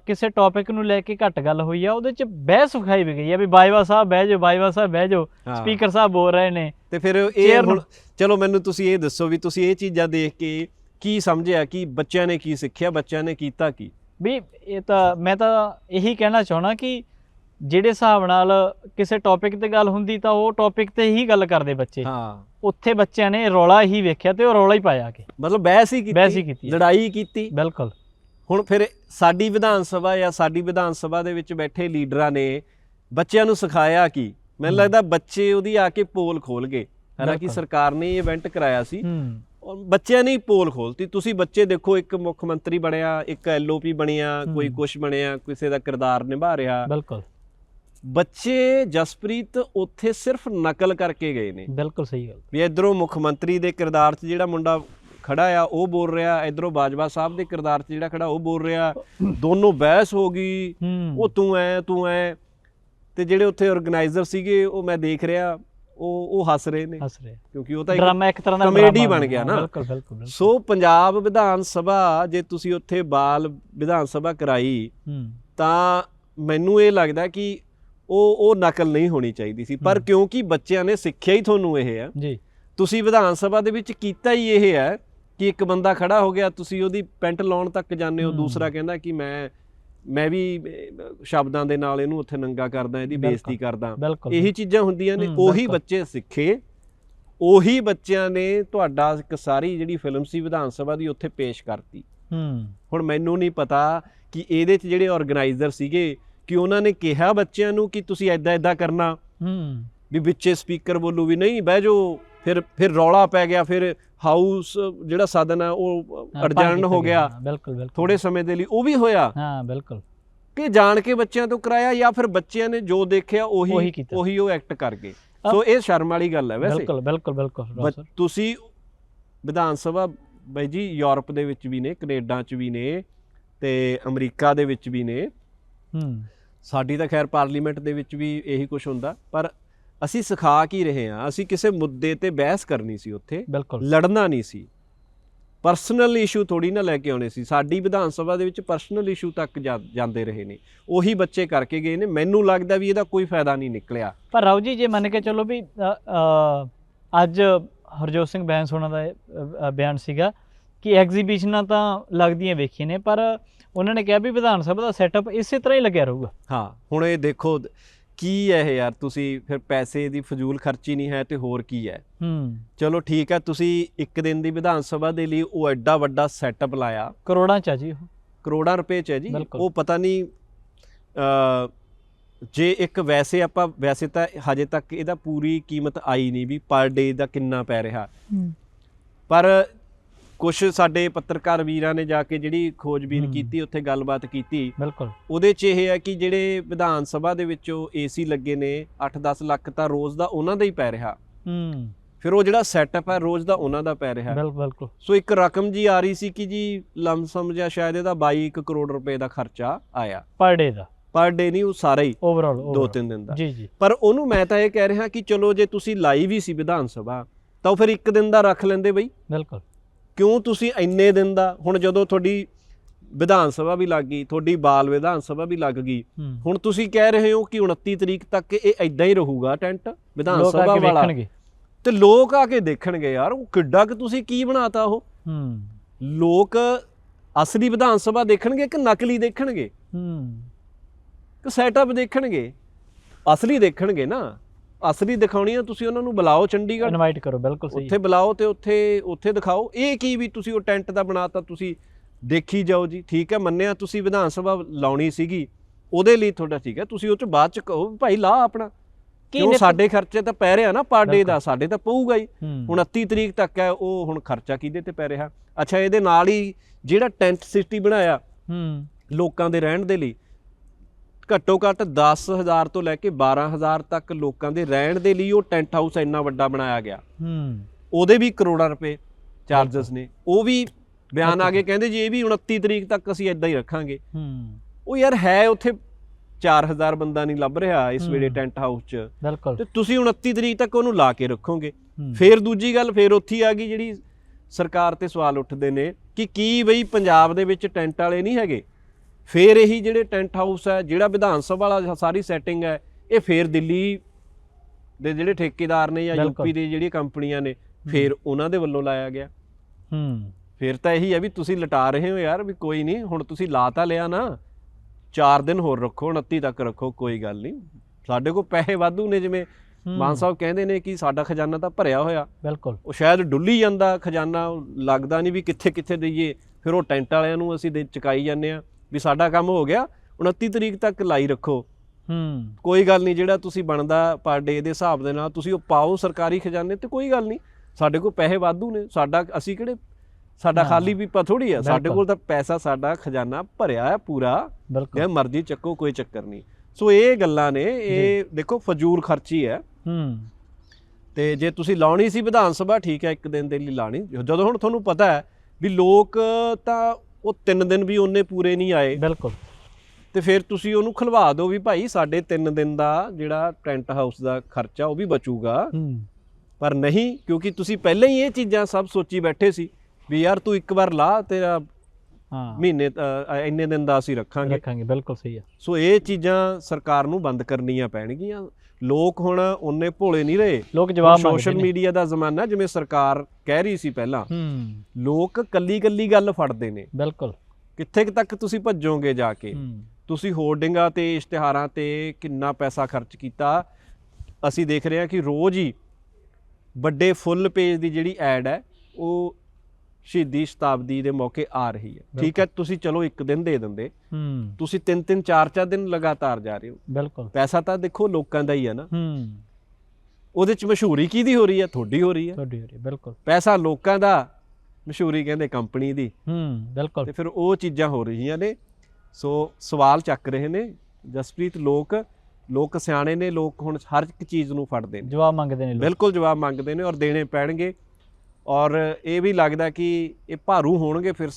ਕਿਸੇ ਟੌਪਿਕ ਨੂੰ ਲੈ ਕੇ ਘੱਟ ਗੱਲ ਹੋਈ ਆ ਉਹਦੇ ਚ ਬਹਿਸ ਵਿਖਾਈ ਵੀ ਗਈ ਆ ਵੀ ਬਾਜਵਾ ਸਾਹਿਬ ਬਹਿ ਜਾਓ ਬਾਜਵਾ ਸਾਹਿਬ ਬਹਿ ਜਾਓ। ਸਪੀਕਰ ਸਾਹਿਬ ਬੋਲ ਰਹੇ ਨੇ। ਤੇ ਫਿਰ ਇਹ ਹੁਣ ਚਲੋ ਮੈਨੂੰ ਤੁਸੀਂ ਇਹ ਦੱਸੋ ਵੀ ਤੁਸੀਂ ਇਹ ਚੀਜ਼ਾਂ ਦੇਖ ਕੇ ਕੀ ਸਮਝਿਆ ਕਿ ਬੱਚਿਆਂ ਨੇ ਕੀ ਸਿੱਖਿਆ ਬੱਚਿਆਂ ਨੇ ਕੀਤਾ ਕੀ? ਵੀ ਇਹ ਤਾਂ ਮੈਂ ਤਾਂ ਇਹੀ ਕਹਿਣਾ ਚਾਹਣਾ ਕਿ ਜਿਹੜੇ ਹਿਸਾਬ ਨਾਲ ਕਿਸੇ ਟੌਪਿਕ ਤੇ ਗੱਲ ਹੁੰਦੀ ਤਾਂ ਉਹ ਟੌਪਿਕ ਤੇ ਹੀ ਗੱਲ ਕਰਦੇ ਬੱਚੇ। ਹਾਂ। ਉੱਥੇ ਬੱਚਿਆਂ ਨੇ ਰੌਲਾ ਹੀ ਵੇਖਿਆ ਤੇ ਉਹ ਰੌਲਾ ਹੀ ਪਾਇਆ ਕਿ। ਮਤਲਬ ਬਹਿਸ ਹੀ ਕੀਤੀ ਬਹਿਸ ਹੀ ਕੀਤੀ। ਲੜਾਈ ਕੀਤੀ। ਬਿਲਕੁਲ। ਹੁਣ ਫਿਰ ਸਾਡੀ ਵਿਧਾਨ ਸਭਾ ਜਾਂ ਸਾਡੀ ਵਿਧਾਨ ਸਭਾ ਦੇ ਵਿੱਚ ਬੈਠੇ ਲੀਡਰਾਂ ਨੇ ਬੱਚਿਆਂ ਨੂੰ ਸਿਖਾਇਆ ਕੀ ਮੈਨੂੰ। ਲੱਗਦਾ ਬੱਚੇ ਉਹਦੀ ਆ ਕੇ ਪੋਲ ਖੋਲ ਗਏ। ਹਾਲਾਂਕਿ। ਸਰਕਾਰ ਨੇ ਇਹ ਇਵੈਂਟ ਕਰਾਇਆ ਸੀ। ਹੂੰ। ਔਰ ਬੱਚਿਆਂ ਨੇ ਹੀ ਪੋਲ ਖੋਲਤੀ। ਤੁਸੀਂ ਬੱਚੇ ਦੇਖੋ ਇੱਕ ਮੁੱਖ ਮੰਤਰੀ ਬਣਿਆ ਇੱਕ ਐਲਓਪੀ ਬਣਿਆ ਕੋਈ। ਕੁਛ ਬਣਿਆ ਕਿਸੇ ਦਾ ਕਿਰਦਾਰ ਨਿਭਾ ਰਿਹਾ। ਬਿਲਕੁਲ। ਬੱਚੇ ਜਸਪ੍ਰੀਤ ਉੱਥੇ ਸਿਰਫ ਨਕਲ ਕਰਕੇ ਗਏ ਨੇ। ਬਿਲਕੁਲ ਸਹੀ ਗੱਲ। ਵੀ ਇਧਰੋਂ ਮੁੱਖ ਮੰਤਰੀ ਦੇ ਕਿਰਦਾਰ 'ਚ ਜਿਹੜਾ ਮੁੰਡਾ ਖੜਾ ਆ ਉਹ ਬੋਲ ਰਿਹਾ ਇਧਰੋਂ ਬਾਜਵਾ ਸਾਹਿਬ ਦੇ ਕਿਰਦਾਰ 'ਚ ਜਿਹੜਾ ਖੜਾ ਉਹ ਬੋਲ ਰਿਹਾ ਦੋਨੋਂ ਬਹਿਸ ਹੋ ਗਈ ਉਹ ਤੂੰ ਐ ਤੂੰ ਐ। ਤੇ ਜਿਹੜੇ ਉੱਥੇ ਆਰਗੇਨਾਈਜ਼ਰ ਸੀਗੇ ਉਹ ਮੈਂ ਦੇਖ ਰਿਹਾ ਉਹ ਉਹ ਹੱਸ ਰਹੇ ਨੇ। ਹੱਸ ਰਿਹਾ। ਕਿਉਂਕਿ ਉਹ ਤਾਂ ਇੱਕ ਡਰਾਮਾ ਇੱਕ ਤਰ੍ਹਾਂ ਦਾ ਡਰਾਮਾ ਬਣ ਗਿਆ ਨਾ। ਬਿਲਕੁਲ ਬਿਲਕੁਲ। ਸੋ ਪੰਜਾਬ ਵਿਧਾਨ ਸਭਾ ਜੇ ਤੁਸੀਂ ਉੱਥੇ ਬਾਲ ਵਿਧਾਨ ਸਭਾ ਕਰਾਈ ਤਾਂ ਮੈਨੂੰ ਇਹ ਲੱਗਦਾ ਕਿ ਉਹ ਉਹ ਨਕਲ ਨਹੀਂ ਹੋਣੀ ਚਾਹੀਦੀ ਸੀ ਪਰ। ਕਿਉਂਕਿ ਬੱਚਿਆਂ ਨੇ ਸਿੱਖਿਆ ਹੀ ਤੁਹਾਨੂੰ ਇਹ ਹੈ ਜੀ ਤੁਸੀਂ ਵਿਧਾਨ ਸਭਾ ਦੇ ਵਿੱਚ ਕੀਤਾ ਹੀ ਇਹ ਹੈ ਕਿ ਇੱਕ ਬੰਦਾ ਖੜਾ ਹੋ ਗਿਆ ਤੁਸੀਂ ਉਹਦੀ ਪੈਂਟ ਲਾਉਣ ਤੱਕ ਜਾਂਦੇ ਹੋ। ਦੂਸਰਾ ਕਹਿੰਦਾ ਕਿ ਮੈਂ ਮੈਂ ਵੀ ਸ਼ਬਦਾਂ ਦੇ ਨਾਲ ਇਹਨੂੰ ਉੱਥੇ ਨੰਗਾ ਕਰਦਾ ਇਹਦੀ। ਬੇਇੱਜ਼ਤੀ ਕਰਦਾ ਇਹੀ ਚੀਜ਼ਾਂ ਹੁੰਦੀਆਂ ਨੇ ਉਹੀ। ਬੱਚੇ ਸਿੱਖੇ ਉਹੀ ਬੱਚਿਆਂ ਨੇ ਤੁਹਾਡਾ ਇੱਕ ਸਾਰੀ ਜਿਹੜੀ ਫਿਲਮ ਸੀ ਵਿਧਾਨ ਸਭਾ ਦੀ ਉੱਥੇ ਪੇਸ਼ ਕਰਤੀ ਹੂੰ ਹੁਣ ਮੈਨੂੰ ਨਹੀਂ ਪਤਾ ਕਿ ਇਹਦੇ 'ਚ ਜਿਹੜੇ ਆਰਗੇਨਾਈਜ਼ਰ ਸੀਗੇ ਕਿ ਉਹਨਾਂ ਨੇ ਕਿਹਾ ਬੱਚਿਆਂ ਨੂੰ ਕਿ ਤੁਸੀਂ ਐਦਾਂ ਐਦਾਂ ਕਰਨਾ। ਹੂੰ। ਵੀ ਵਿੱਚੇ ਸਪੀਕਰ ਬੋਲੂ ਵੀ ਨਹੀਂ ਬਹਿ ਜਾਓ ਫਿਰ ਫਿਰ ਰੌਲਾ ਪੈ ਗਿਆ ਫਿਰ ਹਾਊਸ ਜਿਹੜਾ ਸਦਨ ਹੈ ਉਹ ਅੜਜਣ ਹੋ ਗਿਆ। ਬਿਲਕੁਲ ਬਿਲਕੁਲ। ਥੋੜੇ ਸਮੇਂ ਦੇ ਲਈ ਉਹ ਵੀ ਹੋਇਆ। ਹਾਂ ਬਿਲਕੁਲ। ਕਿ ਜਾਣ ਕੇ ਬੱਚਿਆਂ ਤੋਂ ਕਰਾਇਆ ਜਾਂ ਫਿਰ ਬੱਚਿਆਂ ਨੇ ਜੋ ਦੇਖਿਆ ਉਹੀ ਉਹੀ। ਉਹੀ ਐਕਟ ਕਰ ਗਏ। ਸੋ ਇਹ ਸ਼ਰਮ ਵਾਲੀ ਗੱਲ ਹੈ ਵੈਸੇ। ਬਿਲਕੁਲ ਬਿਲਕੁਲ ਬਿਲਕੁਲ ਤੁਸੀਂ ਵਿਧਾਨ ਸਭਾ ਬਾਈ ਜੀ ਯੂਰਪ ਦੇ ਵਿੱਚ ਵੀ ਨੇ ਕੈਨੇਡਾ 'ਚ ਵੀ ਨੇ ਤੇ ਅਮਰੀਕਾ ਦੇ ਵਿੱਚ ਵੀ ਨੇ। ਹੂੰ। ਸਾਡੀ ਤਾਂ ਖੈਰ ਪਾਰਲੀਮੈਂਟ ਦੇ ਵਿੱਚ ਵੀ ਇਹੀ ਕੁਝ ਹੁੰਦਾ ਪਰ ਅਸੀਂ ਸਿਖਾ ਕੀ ਰਹੇ ਹਾਂ ਅਸੀਂ ਕਿਸੇ ਮੁੱਦੇ ਤੇ ਬਹਿਸ ਕਰਨੀ ਸੀ ਉੱਥੇ ਲੜਨਾ ਨਹੀਂ ਸੀ। ਪਰਸਨਲ ਇਸ਼ੂ ਥੋੜੀ ਨਾ ਲੈ ਕੇ ਆਉਣੇ ਸੀ ਸਾਡੀ ਵਿਧਾਨ ਸਭਾ ਦੇ ਵਿੱਚ ਪਰਸਨਲ ਇਸ਼ੂ ਤੱਕ ਜਾਂਦੇ ਰਹੇ ਨੇ ਉਹੀ ਬੱਚੇ ਕਰਕੇ ਗਏ ਨੇ ਮੈਨੂੰ ਲੱਗਦਾ ਵੀ ਇਹਦਾ ਕੋਈ ਫਾਇਦਾ ਨਹੀਂ ਨਿਕਲਿਆ। ਪਰ ਰਾਉ ਜੀ ਜੇ ਮੰਨ ਕੇ ਚੱਲੋ ਵੀ ਅੱਜ ਹਰਜੋਤ ਸਿੰਘ ਬੈਂਸ ਹੋਣਾ ਦਾ ਬਿਆਨ ਸੀਗਾ ਕਿ ਐਗਜ਼ੀਬਿਸ਼ਨਾਂ ਤਾਂ ਲੱਗਦੀਆਂ ਵੇਖੀਆਂ ਨੇ ਪਰ ਉਹਨਾਂ ਨੇ ਕਿਹਾ ਵੀ ਵਿਧਾਨ ਸਭਾ ਦਾ ਸੈਟਅਪ ਇਸੇ ਤਰ੍ਹਾਂ ਹੀ ਲੱਗਿਆ ਰਹੂਗਾ। ਹਾਂ ਹੁਣ ਇਹ ਦੇਖੋ ਕੀ ਹੈ ਇਹ ਯਾਰ? ਤੁਸੀਂ ਫਿਰ ਪੈਸੇ ਦੀ ਫਜ਼ੂਲ ਖਰਚੀ ਨਹੀਂ ਹੈ ਤੇ ਹੋਰ ਕੀ ਹੈ? ਹੂੰ। ਚਲੋ ਠੀਕ ਹੈ ਤੁਸੀਂ ਇੱਕ ਦਿਨ ਦੀ ਵਿਧਾਨ ਸਭਾ ਦੇ ਲਈ ਉਹ ਐਡਾ ਵੱਡਾ ਸੈਟਅਪ ਲਾਇਆ। ਕਰੋੜਾਂ ਚ ਆ ਜੀ ਉਹ। ਕਰੋੜਾਂ ਰੁਪਏ ਚ ਹੈ ਜੀ। ਉਹ ਪਤਾ ਨਹੀਂ ਅ ਜੇ ਇੱਕ ਵੈਸੇ ਆਪਾਂ ਵੈਸੇ ਤਾਂ ਹਜੇ ਤੱਕ ਇਹਦਾ ਪੂਰੀ ਕੀਮਤ ਆਈ ਨਹੀਂ ਵੀ ਪਰ ਡੇ ਦਾ ਕਿੰਨਾ ਪੈ ਰਿਹਾ। ਪਰ ਕੁਝ ਸਾਡੇ ਪੱਤਰਕਾਰ ਵੀਰਾਂ ਨੇ ਜਾ ਕੇ ਜਿਹੜੀ ਖੋਜਬੀਨ। ਕੀਤੀ ਉੱਥੇ ਗੱਲਬਾਤ ਕੀਤੀ। ਬਿਲਕੁਲ। ਉਹਦੇ 'ਚ ਇਹ ਹੈ ਕਿ ਜਿਹੜੇ ਵਿਧਾਨ ਸਭਾ ਦੇ ਵਿੱਚੋਂ ਏਸੀ ਲੱਗੇ ਨੇ 8-10 ਲੱਖ ਤਾਂ ਰੋਜ਼ ਦਾ ਉਹਨਾਂ ਦਾ ਹੀ ਪੈ ਰਿਹਾ। ਹੂੰ। ਫਿਰ ਉਹ ਜਿਹੜਾ ਸੈਟਅਪ ਹੈ ਰੋਜ਼ ਦਾ ਉਹਨਾਂ ਦਾ ਪੈ ਰਿਹਾ। ਬਿਲਕੁਲ ਬਿਲਕੁਲ। ਸੋ ਇੱਕ ਰਕਮ ਜੀ ਆ ਰਹੀ ਸੀ ਕਿ ਜੀ ਲਮਸਮ ਜਾਂ ਸ਼ਾਇਦ ਇਹਦਾ 22 ਕੁ ਕਰੋੜ ਰੁਪਏ ਦਾ ਖਰਚਾ ਆਇਆ। ਪਰ ਡੇ ਦਾ। ਪਰ ਡੇ ਨਹੀਂ ਉਹ ਸਾਰਾ ਹੀ। ਓਵਰਆਲ ਦੋ ਤਿੰਨ ਦਿਨ ਦਾ। ਜੀ ਜੀ। ਪਰ ਉਹਨੂੰ ਮੈਂ ਤਾਂ ਇਹ ਕਹਿ ਰਿਹਾ ਕਿ ਚਲੋ ਜੇ ਤੁਸੀਂ ਲਾਈ ਵੀ ਸੀ ਵਿਧਾਨ ਸਭਾ ਤਾਂ ਫਿਰ ਇੱਕ ਦਿਨ ਦਾ ਰੱਖ ਲੈਂਦੇ ਬਈ। ਬਿਲਕੁਲ। ਕਿਉਂ ਤੁਸੀਂ ਇੰਨੇ ਦਿਨ ਦਾ ਹੁਣ ਜਦੋਂ ਤੁਹਾਡੀ ਵਿਧਾਨ ਸਭਾ ਵੀ ਲੱਗ ਗਈ ਤੁਹਾਡੀ ਬਾਲ ਵਿਧਾਨ ਸਭਾ ਵੀ ਲੱਗ ਗਈ ਹੁਣ ਤੁਸੀਂ ਕਹਿ ਰਹੇ ਹੋ ਕਿ 29 ਤਰੀਕ ਤੱਕ ਇਹ ਐਦਾਂ ਹੀ ਰਹੂਗਾ ਟੈਂਟ ਵਿਧਾਨ ਸਭਾ ਵਾਲਾ। ਤੇ ਲੋਕ ਆ ਕੇ ਦੇਖਣਗੇ ਯਾਰ ਉਹ ਕਿੱਡਾ ਕਿ ਤੁਸੀਂ ਕੀ ਬਣਾਤਾ ਉਹ? ਲੋਕ ਅਸਲੀ ਵਿਧਾਨ ਸਭਾ ਦੇਖਣਗੇ ਕਿ ਨਕਲੀ ਦੇਖਣਗੇ? ਹੂੰ। ਕਿ ਸੈਟਅਪ ਦੇਖਣਗੇ? ਅਸਲੀ ਦੇਖਣਗੇ ਨਾ। ਅਸਲੀ ਦਿਖਾਉਣੀ ਆ ਤੁਸੀਂ ਉਹਨਾਂ ਨੂੰ ਬੁਲਾਓ ਚੰਡੀਗੜ੍ਹ। ਇਨਵਾਈਟ ਕਰੋ ਬਿਲਕੁਲ ਸਹੀ। ਉੱਥੇ ਬੁਲਾਓ ਤੇ ਉੱਥੇ ਉੱਥੇ ਦਿਖਾਓ। ਇਹ ਕੀ ਵੀ ਤੁਸੀਂ ਉਹ ਟੈਂਟ ਦਾ ਬਣਾਤਾ ਤੁਸੀਂ ਦੇਖੀ ਜਾਓ ਜੀ ਠੀਕ ਹੈ ਮੰਨਿਆ ਤੁਸੀਂ ਵਿਧਾਨ ਸਭਾ ਲਾਉਣੀ ਸੀਗੀ ਉਹਦੇ ਲਈ ਤੁਹਾਡਾ ਠੀਕ ਹੈ ਤੁਸੀਂ ਉਹ ਚ ਬਾਅਦ ਚ ਕਹੋ ਵੀ ਭਾਈ ਲਾ ਆਪਣਾ। ਕਿਉਂ ਸਾਡੇ ਖਰਚੇ ਤਾਂ ਪੈ ਰਿਹਾ ਨਾ ਪਰ ਡੇ ਦਾ ਸਾਡੇ ਤਾਂ ਪਊਗਾ ਹੀ। ਹੂੰ। 29 ਤਰੀਕ ਤੱਕ ਹੈ ਉਹ ਹੁਣ ਖਰਚਾ ਕਿਹਦੇ ਤੇ ਪੈ ਰਿਹਾ? ਅੱਛਾ ਇਹਦੇ ਨਾਲ ਹੀ ਜਿਹੜਾ ਟੈਂਟ ਸਿਟੀ ਬਣਾਇਆ ਹੂੰ। ਲੋਕਾਂ ਦੇ ਰਹਿਣ ਦੇ ਲਈ ਘੱਟੋ ਘੱਟ 10000 ਤੋਂ ਲੈ ਕੇ 12000 ਤੱਕ ਲੋਕਾਂ ਦੇ ਰਹਿਣ ਦੇ ਲਈ ਉਹ ਟੈਂਟ ਹਾਊਸ ਇੰਨਾ ਵੱਡਾ ਬਣਾਇਆ ਗਿਆ। ਹੂੰ। ਉਹਦੇ ਵੀ ਕਰੋੜਾਂ ਰੁਪਏ ਚਾਰजेस ਨੇ। ਉਹ ਵੀ ਬਿਆਨ ਆ ਗਏ ਕਹਿੰਦੇ ਜੀ ਇਹ ਵੀ 29 ਤਰੀਕ ਤੱਕ ਅਸੀਂ ਇਦਾਂ ਹੀ ਰੱਖਾਂਗੇ। ਹੂੰ। ਉਹ ਯਾਰ ਹੈ ਉੱਥੇ 4000 ਬੰਦਾ ਨਹੀਂ ਲੱਭ ਰਿਹਾ ਇਸ ਵੇਲੇ। ਟੈਂਟ ਹਾਊਸ 'ਚ। ਬਿਲਕੁਲ। ਤੇ ਤੁਸੀਂ 29 ਤਰੀਕ ਤੱਕ ਉਹਨੂੰ ਲਾ ਕੇ ਰੱਖੋਗੇ। ਫੇਰ ਦੂਜੀ ਗੱਲ ਫੇਰ ਉੱਥੇ ਆ ਗਈ ਜਿਹੜੀ ਸਰਕਾਰ ਤੇ ਸਵਾਲ ਉੱਠਦੇ ਨੇ ਕਿ ਕੀ ਬਈ ਪੰਜਾਬ ਦੇ ਵਿੱਚ ਟੈਂਟ ਵਾਲੇ ਨਹੀਂ ਹੈਗੇ? ਫੇਰ ਇਹੀ ਜਿਹੜੇ ਟੈਂਟ ਹਾਊਸ ਹੈ ਜਿਹੜਾ ਵਿਧਾਨ ਸਭਾ ਵਾਲਾ ਸਾਰੀ ਸੈਟਿੰਗ ਹੈ ਇਹ ਫੇਰ ਦਿੱਲੀ ਦੇ ਜਿਹੜੇ ਠੇਕੇਦਾਰ ਨੇ ਜਾਂ। ਯੂਪੀ ਦੇ ਜਿਹੜੀਆਂ ਕੰਪਨੀਆਂ ਨੇ ਫੇਰ ਉਹਨਾਂ ਦੇ ਵੱਲੋਂ ਲਾਇਆ ਗਿਆ। ਹੂੰ। ਫਿਰ ਤਾਂ ਇਹੀ ਹੈ ਵੀ ਤੁਸੀਂ ਲਟਾ ਰਹੇ ਹੋ ਯਾਰ ਵੀ ਕੋਈ ਨਹੀਂ ਹੁਣ ਤੁਸੀਂ ਲਾ ਤਾਂ ਲਿਆ ਨਾ 4 ਦਿਨ ਹੋਰ ਰੱਖੋ 29 ਤੱਕ ਰੱਖੋ ਕੋਈ ਗੱਲ ਨਹੀਂ। ਸਾਡੇ ਕੋਲ ਪੈਸੇ ਵਾਧੂ ਨੇ ਜਿਵੇਂ ਮਾਨ ਸਾਹਿਬ ਕਹਿੰਦੇ ਨੇ ਕਿ ਸਾਡਾ ਖਜ਼ਾਨਾ ਤਾਂ ਭਰਿਆ ਹੋਇਆ। ਬਿਲਕੁਲ। ਉਹ ਸ਼ਾਇਦ ਡੁੱਲੀ ਜਾਂਦਾ ਖਜ਼ਾਨਾ ਲੱਗਦਾ ਨਹੀਂ ਵੀ ਕਿੱਥੇ ਕਿੱਥੇ ਦਈਏ ਫਿਰ ਉਹ ਟੈਂਟ ਵਾਲਿਆਂ ਨੂੰ ਅਸੀਂ ਦੇ ਚੁਕਾਈ ਜਾਂਦੇ ਆ ਵੀ ਸਾਡਾ ਕੰਮ ਹੋ ਗਿਆ 29 ਤਰੀਕ ਤੱਕ ਲਾਈ ਰੱਖੋ। ਹੂੰ ਕੋਈ ਗੱਲ ਨਹੀਂ ਜਿਹੜਾ ਤੁਸੀਂ ਬਣਦਾ ਪਰ ਡੇ ਦੇ ਹਿਸਾਬ ਦੇ ਨਾਲ ਤੁਸੀਂ ਉਹ ਪਾਓ ਸਰਕਾਰੀ ਖਜ਼ਾਨੇ ਤੇ ਕੋਈ ਗੱਲ ਨਹੀਂ। ਸਾਡੇ ਕੋਲ ਪੈਸੇ ਵਾਧੂ ਨੇ ਸਾਡਾ ਅਸੀਂ ਕਿਹੜੇ ਸਾਡਾ। ਖਾਲੀ ਪੀਪਾ ਥੋੜੀ ਆ ਸਾਡੇ। ਕੋਲ ਤਾਂ ਪੈਸਾ ਸਾਡਾ ਖਜ਼ਾਨਾ ਭਰਿਆ ਹੈ ਪੂਰਾ। ਜੇ ਮਰਜ਼ੀ ਚੱਕੋ ਕੋਈ ਚੱਕਰ ਨਹੀਂ। ਸੋ ਇਹ ਗੱਲਾਂ ਨੇ ਇਹ ਦੇਖੋ ਫਜ਼ੂਲ ਖਰਚੀ ਹੈ। ਹੂੰ। ਤੇ ਜੇ ਤੁਸੀਂ ਲਾਉਣੀ ਸੀ ਵਿਧਾਨ ਸਭਾ ਠੀਕ ਹੈ ਇੱਕ ਦਿਨ ਦੇ ਲਈ ਲਾਣੀ ਜਦੋਂ ਹੁਣ ਤੁਹਾਨੂੰ ਪਤਾ ਹੈ ਵੀ ਲੋਕ ਤਾਂ ਉਹ ਤਿੰਨ ਦਿਨ ਵੀ ਉਹਨੇ ਪੂਰੇ ਨਹੀਂ ਆਏ। ਬਿਲਕੁਲ। ਤੇ ਫਿਰ ਤੁਸੀਂ ਉਹਨੂੰ ਖਲਵਾ ਦਿਓ ਵੀ ਭਾਈ ਸਾਡੇ ਤਿੰਨ ਦਿਨ ਦਾ ਜਿਹੜਾ ਟੈਂਟ ਹਾਊਸ ਦਾ ਖਰਚਾ ਉਹ ਵੀ ਬਚੂਗਾ। ਪਰ ਨਹੀਂ ਕਿਉਂਕਿ ਤੁਸੀਂ ਪਹਿਲਾਂ ਹੀ ਇਹ ਚੀਜ਼ਾਂ ਸਭ ਸੋਚੀ ਬੈਠੇ ਸੀ ਵੀ ਯਾਰ ਤੂੰ ਇੱਕ ਵਾਰ ਲਾ ਤੇਰਾ ਹਾਂ। ਮਹੀਨੇ ਅ, ਇੰਨੇ ਦਿਨ ਦਾ ਅਸੀਂ ਰੱਖਾਂਗੇ। ਰੱਖਾਂਗੇ ਬਿਲਕੁਲ ਸਹੀ ਹੈ ਸੋ ਇਹ ਚੀਜ਼ਾਂ ਸਰਕਾਰ ਨੂੰ ਬੰਦ ਕਰਨੀਆਂ ਪੈਣਗੀਆਂ। ਲੋਕ ਹੁਣ ਉਹਨੇ ਭੋਲੇ ਨਹੀਂ ਰਹੇ। ਲੋਕ ਜਵਾਬ ਸੋਸ਼ਲ ਮੰਗਦੇ ਨੇ। ਮੀਡੀਆ ਦਾ ਜ਼ਮਾਨਾ ਜਿਵੇਂ ਸਰਕਾਰ ਕਹਿ ਰਹੀ ਸੀ ਪਹਿਲਾਂ ਹੂੰ। ਲੋਕ ਕੱਲੀ ਕੱਲੀ ਗੱਲ ਫੜਦੇ ਨੇ। ਬਿਲਕੁਲ। ਕਿੱਥੇ ਕੁ ਤੱਕ ਤੁਸੀਂ ਭੱਜੋਗੇ ਜਾ ਕੇ? ਹੂੰ। ਤੁਸੀਂ ਹੋਰਡਿੰਗਾਂ ਤੇ ਇਸ਼ਤਿਹਾਰਾਂ ਤੇ ਕਿੰਨਾ ਪੈਸਾ ਖਰਚ ਕੀਤਾ? ਅਸੀਂ ਦੇਖ ਰਹੇ ਹਾਂ ਕਿ ਰੋਜ਼ ਹੀ ਵੱਡੇ ਫੁੱਲ ਪੇਜ ਦੀ ਜਿਹੜੀ ਐਡ ਹੈ ਉਹ ਸ਼ਹੀਦੀ ਸ਼ਤਾਬਦੀ ਦੇ ਮੌਕੇ ਆ ਰਹੀ ਹੈ। ਠੀਕ ਹੈ ਤੁਸੀਂ ਚਲੋ ਇੱਕ ਦਿਨ ਦੇ ਦਿੰਦੇ। ਹੂੰ। ਤੁਸੀਂ ਤਿੰਨ ਤਿੰਨ ਚਾਰ ਚਾਰ ਦਿਨ ਲਗਾਤਾਰ ਜਾ ਰਹੇ ਹੋ। ਬਿਲਕੁਲ। ਪੈਸਾ ਤਾਂ ਦੇਖੋ ਲੋਕਾਂ ਦਾ ਹੀ ਹੈ ਨਾ। ਹੂੰ। ਉਹਦੇ ਚ ਮਸ਼ਹੂਰੀ ਕਿਹਦੀ ਹੋ ਰਹੀ ਹੈ? ਤੁਹਾਡੀ ਹੋ ਰਹੀ ਹੈ। ਤੁਹਾਡੀ ਹੋ ਰਹੀ ਹੈ, ਬਿਲਕੁਲ। ਪੈਸਾ ਲੋਕਾਂ ਦਾ ਮਸ਼ਹੂਰੀ ਕਹਿੰਦੇ ਕੰਪਨੀ ਦੀ। ਹੂੰ ਬਿਲਕੁਲ। ਤੇ ਫਿਰ ਉਹ ਚੀਜ਼ਾਂ ਹੋ ਰਹੀਆਂ ਨੇ। ਸੋ ਸਵਾਲ ਚੱਕ ਰਹੇ ਨੇ। ਜਸਪ੍ਰੀਤ ਲੋਕ ਲੋਕ ਸਿਆਣੇ ਨੇ ਲੋਕ ਹੁਣ ਹਰ ਇੱਕ ਚੀਜ਼ ਨੂੰ ਫੜਦੇ ਨੇ। ਜਵਾਬ ਮੰਗਦੇ ਨੇ ਲੋਕ। ਬਿਲਕੁਲ ਜਵਾਬ ਮੰਗਦੇ ਨੇ ਔਰ ਦੇਣੇ ਪੈਣਗੇ। ਔਰ ਇਹ ਵੀ ਲੱਗਦਾ ਕਿ ਇਹ ਭਾਰੂ ਹੋਣਗੇ ਫਿਰ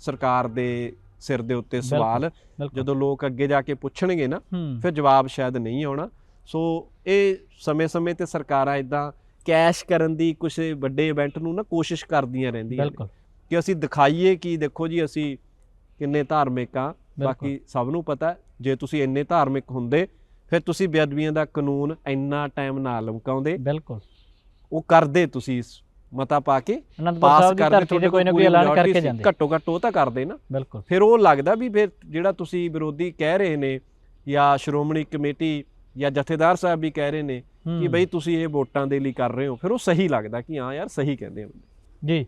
ਸਰਕਾਰ ਦੇ ਸਿਰ ਦੇ ਉੱਤੇ ਸਵਾਲ। ਜਦੋਂ ਲੋਕ ਅੱਗੇ ਜਾ ਕੇ ਪੁੱਛਣਗੇ ਨਾ ਫਿਰ ਜਵਾਬ ਸ਼ਾਇਦ ਨਹੀਂ ਆਉਣਾ। ਸੋ ਇਹ ਸਮੇਂ-ਸਮੇਂ ਤੇ ਸਰਕਾਰਾਂ ਇਦਾਂ ਕੈਸ਼ ਕਰਨ ਦੀ ਕੁਝ ਵੱਡੇ ਇਵੈਂਟ ਨੂੰ ਨਾ ਕੋਸ਼ਿਸ਼ ਕਰਦੀਆਂ ਰਹਿੰਦੀਆਂ ਬਿਲਕੁਲ। ਕਿ ਅਸੀਂ ਦਿਖਾਈਏ ਕਿ ਦੇਖੋ ਜੀ ਅਸੀਂ ਕਿੰਨੇ ਧਾਰਮਿਕ ਆ। ਬਾਕੀ ਸਭ ਨੂੰ ਪਤਾ ਜੇ ਤੁਸੀਂ ਇੰਨੇ ਧਾਰਮਿਕ ਹੁੰਦੇ ਫਿਰ ਤੁਸੀਂ ਬੇਅਦਬੀਆਂ ਦਾ ਕਾਨੂੰਨ ਇੰਨਾ ਟਾਈਮ ਨਾ ਲਮਕਾਉਂਦੇ। ਬਿਲਕੁਲ। ਉਹ ਕਰਦੇ ਤੁਸੀਂ ਮਤਾ ਪਾ ਕੇ ਪਾਸ ਕਰਦੇ ਤੁਹਾਡੇ ਕੋਈ ਨਾ ਕੋਈ ਐਲਾਨ ਕਰਕੇ ਜਾਂਦੇ। ਘੱਟੋ ਘੱਟ ਉਹ ਤਾਂ ਕਰਦੇ ਨਾ। ਬਿਲਕੁਲ। ਫਿਰ ਉਹ ਲੱਗਦਾ ਵੀ ਫਿਰ ਜਿਹੜਾ ਤੁਸੀਂ ਵਿਰੋਧੀ ਕਹਿ ਰਹੇ ਨੇ ਜਾਂ ਸ਼੍ਰੋਮਣੀ ਕਮੇਟੀ ਜਾਂ ਜਥੇਦਾਰ ਸਾਹਿਬ ਵੀ ਕਹਿ ਰਹੇ ਨੇ ਕਿ ਬਈ ਤੁਸੀਂ ਇਹ ਵੋਟਾਂ ਦੇ ਲਈ ਕਰ ਰਹੇ ਹੋ ਫਿਰ ਉਹ ਸਹੀ ਲੱਗਦਾ ਕਿ ਹਾਂ ਯਾਰ ਸਹੀ ਕਹਿੰਦੇ ਹੋ। ਜੀ।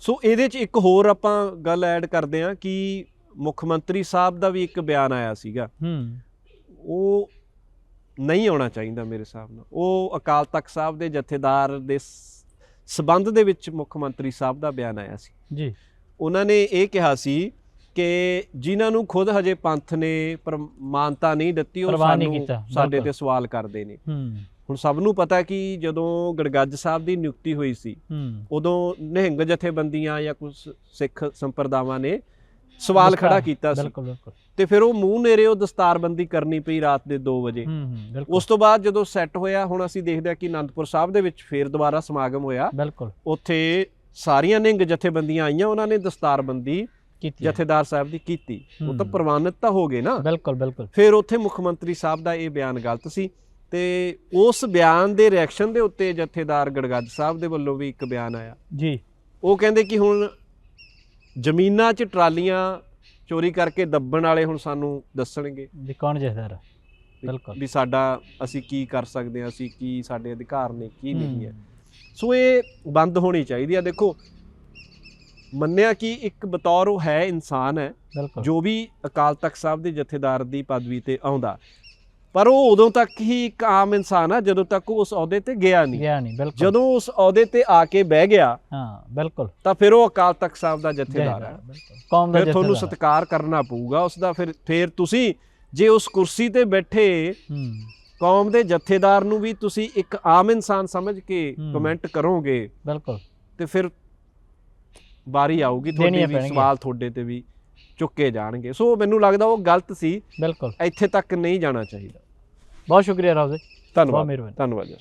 ਸੋ ਇਹਦੇ 'ਚ ਇੱਕ ਹੋਰ ਆਪਾਂ ਗੱਲ ਐਡ ਕਰਦੇ ਹਾਂ ਕਿ ਮੁੱਖ ਮੰਤਰੀ ਸਾਹਿਬ ਦਾ ਵੀ ਇੱਕ ਬਿਆਨ ਆਇਆ ਸੀਗਾ। ਹੂੰ। ਉਹ ਨਹੀਂ ਆਉਣਾ ਚਾਹੀਦਾ ਮੇਰੇ ਹਿਸਾਬ ਨਾਲ। ਉਹ ਅਕਾਲ ਤਖਤ ਸਾਹਿਬ ਦੇ ਜਥੇਦਾਰ ਦੇ ਸਬੰਧ ਦੇ ਵਿੱਚ ਮੁੱਖ ਮੰਤਰੀ ਸਾਹਿਬ ਦਾ ਬਿਆਨ ਆਇਆ ਸੀ। ਜੀ। ਉਹਨਾਂ ਨੇ ਇਹ ਕਿਹਾ ਸੀ ਕਿ ਜਿਨ੍ਹਾਂ ਨੂੰ ਖੁਦ ਹਜੇ ਪੰਥ ਨੇ ਮਾਨਤਾ ਨਹੀਂ ਦਿੱਤੀ ਉਹ ਸਾਨੂੰ ਸਾਡੇ। ਤੇ ਸਵਾਲ ਕਰਦੇ ਨੇ। ਹੁਣ ਸਭ ਨੂੰ ਪਤਾ ਕਿ ਜਦੋਂ ਗੜਗੱਜ ਸਾਹਿਬ ਦੀ ਨਿਯੁਕਤੀ ਹੋਈ ਸੀ ਉਦੋਂ ਨਿਹੰਗ ਜਥੇਬੰਦੀਆਂ ਜਾਂ ਕੁਝ ਸਿੱਖ ਸੰਪਰਦਾਵਾਂ ਨੇ ਸਵਾਲ ਖੜਾ ਕੀਤਾ ਸੀ। ਬਿਲਕੁਲ ਬਿਲਕੁਲ। ਤੇ ਫਿਰ ਉਹ ਮੂੰਹ ਨੇਰੇ ਉਹ ਦਸਤਾਰਬੰਦੀ ਕਰਨੀ ਪਈ ਰਾਤ ਦੇ 2 ਵਜੇ। ਉਸ ਤੋਂ ਬਾਅਦ ਜਦੋਂ ਸੈੱਟ ਹੋਇਆ ਹੁਣ ਅਸੀਂ ਦੇਖਦੇ ਹਾਂ ਕਿ ਅਨੰਦਪੁਰ ਸਾਹਿਬ ਦੇ ਵਿੱਚ ਫੇਰ ਦੁਬਾਰਾ ਸਮਾਗਮ ਹੋਇਆ। ਬਿਲਕੁਲ। ਉੱਥੇ ਸਾਰੀਆਂ ਨਿਹੰਗ ਜਥੇਬੰਦੀਆਂ ਆਈਆਂ ਉਹਨਾਂ ਨੇ ਦਸਤਾਰਬੰਦੀ ਕੀਤੀ। ਜਥੇਦਾਰ ਸਾਹਿਬ ਦੀ ਕੀਤੀ। ਉਹ ਤਾਂ। ਪ੍ਰਵਾਨਿਤ ਤਾਂ ਹੋ ਗਏ ਨਾ। ਬਿਲਕੁਲ ਬਿਲਕੁਲ। ਫਿਰ ਉੱਥੇ ਮੁੱਖ ਮੰਤਰੀ ਸਾਹਿਬ ਦਾ ਇਹ ਬਿਆਨ ਗਲਤ ਸੀ ਤੇ ਉਸ ਬਿਆਨ ਦੇ ਰਿਐਕਸ਼ਨ ਦੇ ਉੱਤੇ ਜਥੇਦਾਰ ਗੜਗੱਜ ਸਾਹਿਬ ਦੇ ਵੱਲੋਂ ਵੀ ਇੱਕ ਬਿਆਨ ਆਇਆ। ਜੀ। ਉਹ ਕਹਿੰਦੇ ਕਿ ਹੁਣ ਜ਼ਮੀਨਾਂ 'ਚ ਟਰਾਲੀਆਂ ਚੋਰੀ ਕਰਕੇ ਦੱਬਣ ਵਾਲੇ ਹੁਣ ਸਾਨੂੰ ਦੱਸਣਗੇ। ਵੀ ਕੌਣ ਜਥੇਦਾਰ? ਹੈ ਵੀ- ਬਿਲਕੁਲ। ਵੀ ਸਾਡਾ ਅਸੀਂ ਕੀ ਕਰ ਸਕਦੇ ਹਾਂ ਅਸੀਂ ਕੀ ਸਾਡੇ ਅਧਿਕਾਰ ਨੇ ਕੀ ਨਹੀਂ ਹੈ ਹੂੰ, ਸੋ ਇਹ ਬੰਦ ਹੋਣੀ ਚਾਹੀਦੀ ਆ। ਦੇਖੋ ਮੰਨਿਆ ਕਿ ਇੱਕ ਬਤੌਰ ਉਹ ਹੈ ਇਨਸਾਨ ਹੈ ਬਿਲਕੁਲ। ਜੋ ਵੀ ਅਕਾਲ ਤਖਤ ਸਾਹਿਬ ਦੇ ਜਥੇਦਾਰ ਦੀ ਪਦਵੀ ਤੇ ਆਉਂਦਾ ਪਰ ਉਹ ਉਦੋਂ ਤੱਕ ਹੀ ਇੱਕ ਆਮ ਇਨਸਾਨ ਆ ਜਦੋਂ ਤੱਕ ਉਹ ਉਸ ਅਹੁਦੇ ਤੇ ਗਿਆ ਨਹੀਂ। ਗਿਆ ਨਹੀਂ ਬਿਲਕੁਲ। ਜਦੋਂ ਉਸ ਅਹੁਦੇ ਤੇ ਆ ਕੇ ਬਹਿ ਗਿਆ ਹਾਂ ਬਿਲਕੁਲ। ਤਾਂ ਫਿਰ ਉਹ ਅਕਾਲ ਤਖਤ ਸਾਹਿਬ ਦਾ ਜਥੇਦਾਰ ਹੈ ਬਿਲਕੁਲ। ਕੌਮ ਦਾ ਫਿਰ ਤੁਹਾਨੂੰ ਜਥੇਦਾਰ। ਸਤਿਕਾਰ ਕਰਨਾ ਪਊਗਾ ਉਸ ਦਾ ਫਿਰ ਫਿਰ ਤੁਸੀਂ ਜੇ ਉਸ ਕੁਰਸੀ ਤੇ ਬੈਠੇ ਹੂੰ। ਕੌਮ ਦੇ ਜਥੇਦਾਰ ਨੂੰ ਵੀ ਤੁਸੀਂ ਇੱਕ ਆਮ ਇਨਸਾਨ ਸਮਝ ਕੇ ਹੂੰ। ਕਮੈਂਟ ਕਰੋਗੇ ਬਿਲਕੁਲ। ਤੇ ਫਿਰ ਵਾਰੀ ਆਊਗੀ ਤੁਹਾਡੇ ਦੇਣੀਆਂ ਵੀ ਪੈਣਗੀਆਂ। ਸਵਾਲ ਤੁਹਾਡੇ ਤੇ ਵੀ। ਚੁੱਕੇ ਜਾਣਗੇ। ਸੋ ਮੈਨੂੰ ਲੱਗਦਾ ਉਹ ਗਲਤ ਸੀ। ਬਿਲਕੁਲ। ਇੱਥੇ ਤੱਕ ਨਹੀਂ ਜਾਣਾ ਚਾਹੀਦਾ। ਬਹੁਤ ਸ਼ੁਕਰੀਆ ਰਾਉ ਜੀ। ਧੰਨਵਾਦ। ਧੰਨਵਾਦ ਜੀ।